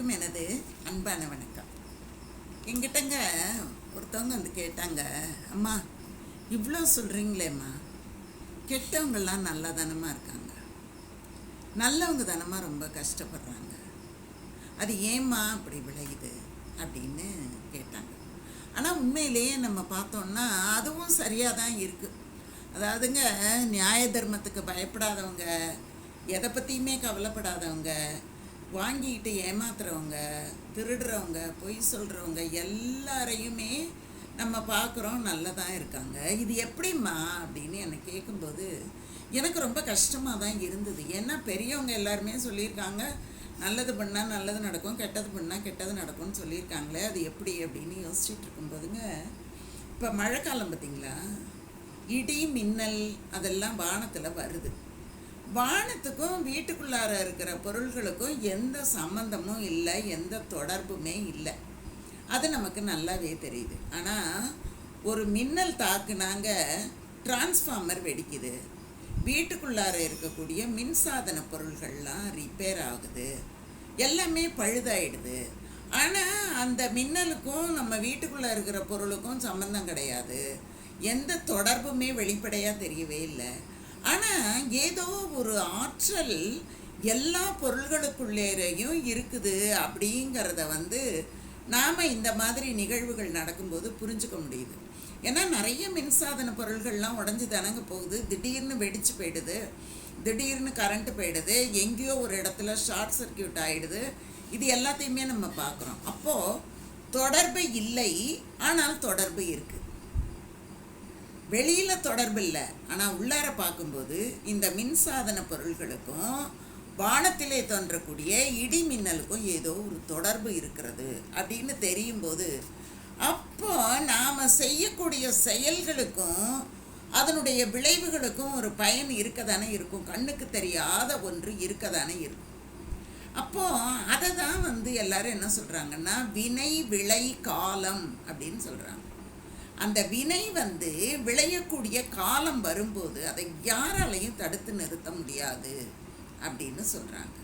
அனைவருக்கும் எனது அன்பான வணக்கம். எங்கிட்டங்க ஒருத்தவங்க வந்து கேட்டாங்க அம்மா இவ்வளோ சொல்கிறீங்களேம்மா கெட்டவங்கெல்லாம் நல்லா தானமாக இருக்காங்க. நல்லவங்க தானமாக ரொம்ப கஷ்டப்படுறாங்க. அது ஏம்மா அப்படி விளையுது? அப்படின்னு கேட்டாங்க. ஆனால் உண்மையிலேயே நம்ம பார்த்தோம்னா அதுவும் சரியாக தான் இருக்குது அதாவதுங்க நியாய தர்மத்துக்கு பயப்படாதவங்க எதை பற்றியுமே கவலைப்படாதவங்க வாங்கிக்கிட்டு ஏமாத்துறவங்க திருடுறவங்க பொய் சொல்கிறவங்க எல்லாரையுமே நம்ம பார்க்குறோம் நல்லதாக இருக்காங்க. இது எப்படிம்மா அப்படின்னு என்னை கேட்கும்போது எனக்கு ரொம்ப கஷ்டமாக தான் இருந்தது. ஏன்னா பெரியவங்க எல்லாருமே சொல்லியிருக்காங்க நல்லது பண்ணால் நல்லது நடக்கும் கெட்டது பண்ணால் கெட்டது நடக்கும்னு சொல்லியிருக்காங்களே அது எப்படி அப்படின்னு யோசிச்சுட்டு இருக்கும்போதுங்க இப்போ மழைக்காலம் பார்த்தீங்களா? இடி மின்னல் அதெல்லாம் வானத்தில் வருது. வானத்துக்கும் வீட்டுக்குள்ளார இருக்கிற பொருள்களுக்கும் எந்த சம்மந்தமும் இல்லை எந்த தொடர்புமே இல்லை. அது நமக்கு நல்லாவே தெரியுது. ஆனால் ஒரு மின்னல் தாக்குனாங்க டிரான்ஸ்ஃபார்மர் வெடிக்குது. வீட்டுக்குள்ளார இருக்கக்கூடிய மின்சாதன பொருள்கள்லாம் ரிப்பேர் ஆகுது. எல்லாமே பழுதாயிடுது. ஆனால் அந்த மின்னலுக்கும் நம்ம வீட்டுக்குள்ளே இருக்கிற பொருளுக்கும் சம்மந்தம் கிடையாது. எந்த தொடர்புமே வெளிப்படையாக தெரியவே இல்லை. ஆனால் ஏதோ ஒரு ஆற்றல் எல்லா பொருள்களுக்குள்ளேயும் இருக்குது அப்படிங்கிறத வந்து நாம் இந்த மாதிரி நிகழ்வுகள் நடக்கும்போது புரிஞ்சுக்க முடியுது. ஏன்னா நிறைய மின்சாதன பொருள்கள்லாம் உடஞ்சி தனங்க போகுது. திடீர்னு வெடிச்சு போயிடுது. திடீர்னு கரண்ட்டு போயிடுது. எங்கேயோ ஒரு இடத்துல ஷார்ட் சர்க்கியூட் ஆகிடுது இது எல்லாத்தையுமே நம்ம பார்க்குறோம். அப்போது தொடர்பு இல்லை. ஆனால் தொடர்பு இருக்குது வெளியில் தொடர்பு இல்லை ஆனால் உள்ளார பார்க்கும்போது இந்த மின்சாதன பொருள்களுக்கும் வானத்திலே தோன்றக்கூடிய இடி மின்னலுக்கும் ஏதோ ஒரு தொடர்பு இருக்கிறது அப்படின்னு தெரியும்போது அப்போ நாம் செய்யக்கூடிய செயல்களுக்கும் அதனுடைய விளைவுகளுக்கும் ஒரு பயன் இருக்க தானே இருக்கும். கண்ணுக்கு தெரியாத ஒன்று இருக்க தானே இருக்கும். அப்போ அதை தான் வந்து எல்லாரும் என்ன சொல்கிறாங்கன்னா வினை விளை காலம் அப்படின்னு சொல்கிறாங்க அந்த வினை வந்து விளையக்கூடிய காலம் வரும்போது அதை யாராலையும் தடுத்து நிறுத்த முடியாது அப்படின்னு சொல்கிறாங்க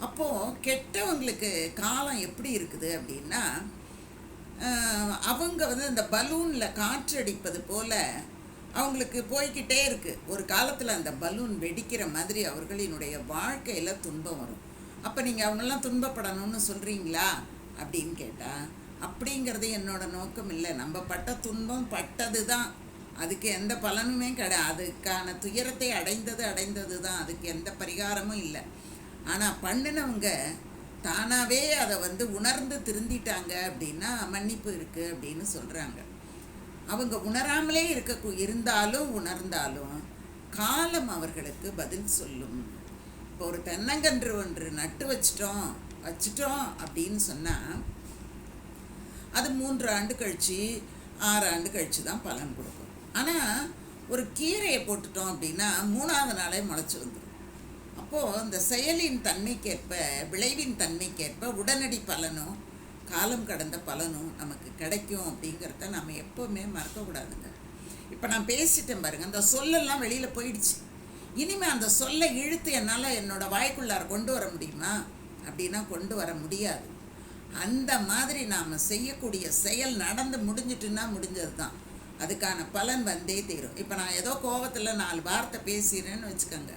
அப்போது கெட்டவங்களுக்கு காலம் எப்படி இருக்குது அப்படின்னா அவங்க வந்து அந்த பலூனில் காற்றடிப்பது போல் அவங்களுக்கு போய்கிட்டே இருக்குது ஒரு காலத்தில் அந்த பலூன் வெடிக்கிற மாதிரி அவர்களினுடைய வாழ்க்கையில் துன்பம் வரும். அப்போ நீங்கள் அவங்கெல்லாம் துன்பப்படணும்னு சொல்கிறீங்களா அப்படின்னு கேட்டால் அப்படிங்கிறது என்னோட நோக்கம் இல்லை. நம்ம பட்ட துன்பம் பட்டது தான். அதுக்கு எந்த பலனுமே கிடையாது அதுக்கான துயரத்தை அடைந்தது அடைந்தது தான். அதுக்கு எந்த பரிகாரமும் இல்லை. ஆனால் பண்ணினவங்க தானாகவே அதை வந்து உணர்ந்து திருந்திட்டாங்க அப்படின்னா மன்னிப்பு இருக்குது அப்படின்னு சொல்கிறாங்க அவங்க உணராமலே இருக்க இருந்தாலும் உணர்ந்தாலும் காலம் அவர்களுக்கு பதில் சொல்லும். இப்போ ஒரு தென்னங்கன்று ஒன்று நட்டு வச்சிட்டோம் வச்சிட்டோம் அப்படின்னு சொன்னால் அது மூன்று ஆண்டு கழித்து ஆறு ஆண்டு கழித்து தான் பலன் கொடுக்கும். ஆனால் ஒரு கீரையை போட்டுட்டோம் அப்படின்னா மூணாவது நாளே முளைச்சி வந்துடும் அப்போது இந்த செயலின் தன்மைக்கேற்ப விளைவின் தன்மைக்கேற்ப உடனடி பலனும் காலம் கடந்த பலனும் நமக்கு கிடைக்கும் அப்படிங்கிறத நம்ம எப்போவுமே மறக்கக்கூடாதுங்க இப்போ நான் பேசிட்டேன் பாருங்கள் அந்த சொல்லெல்லாம் வெளியில் போயிடுச்சு. இனிமேல் அந்த சொல்லை இழுத்து என்னால் என்னோடய வாய்க்குள்ளார கொண்டு வர முடியுமா? அப்படின்னா கொண்டு வர முடியாது. அந்த மாதிரி நாம் செய்யக்கூடிய செயல் நடந்து முடிஞ்சிட்டுன்னா முடிஞ்சது தான் அதுக்கான பலன் வந்தே தீரும். இப்போ நான் ஏதோ கோபத்தில் நாலு வார்த்தை பேசுகிறேன்னு வச்சுக்கோங்க.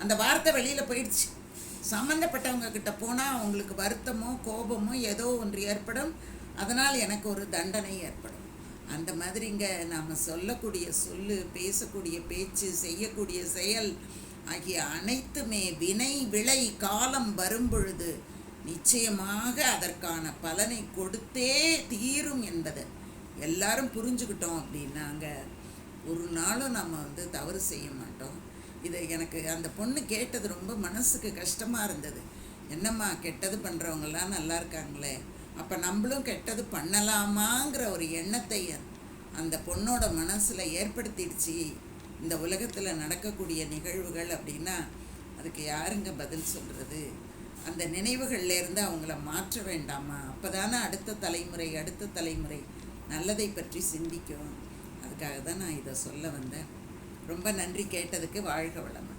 அந்த வார்த்தை வெளியில் போயிடுச்சு. சம்மந்தப்பட்டவங்க கிட்ட போனால் அவங்களுக்கு வருத்தமோ கோபமோ ஏதோ ஒன்று ஏற்படும். அதனால் எனக்கு ஒரு தண்டனை ஏற்படும். அந்த மாதிரிங்க நாம் சொல்லக்கூடிய சொல்லு பேசக்கூடிய பேச்சு செய்யக்கூடிய செயல் ஆகிய அனைத்துமே வினை விளை காலம் வரும் பொழுது நிச்சயமாக அதற்கான பலனை கொடுத்தே தீரும் என்பதை. எல்லாரும் புரிஞ்சுக்கிட்டோம் அப்படின்னாங்க ஒரு நாளும் நம்ம வந்து தவறு செய்ய மாட்டோம். இதை எனக்கு அந்த பொண்ணு கேட்டது ரொம்ப மனசுக்கு கஷ்டமாக இருந்தது. என்னம்மா கெட்டது பண்ணுறவங்களாம் நல்லா இருக்காங்களே. அப்போ நம்மளும் கெட்டது பண்ணலாமாங்கிற ஒரு எண்ணத்தை அந்த பொண்ணோட மனசில் ஏற்படுத்திடுச்சு. இந்த உலகத்தில் நடக்கக்கூடிய நிகழ்வுகள் அப்படின்னா அதுக்கு யாருங்க பதில் சொல்கிறது அந்த நினைவுகள்லேருந்து அவங்கள மாற்ற வேண்டாமா? அப்போ தானே அடுத்த தலைமுறை அடுத்த தலைமுறை நல்லதை பற்றி சிந்திக்கும். அதுக்காக தான் நான் இதை சொல்ல வந்தேன். ரொம்ப நன்றி கேட்டதுக்கு வாழ்க வளம்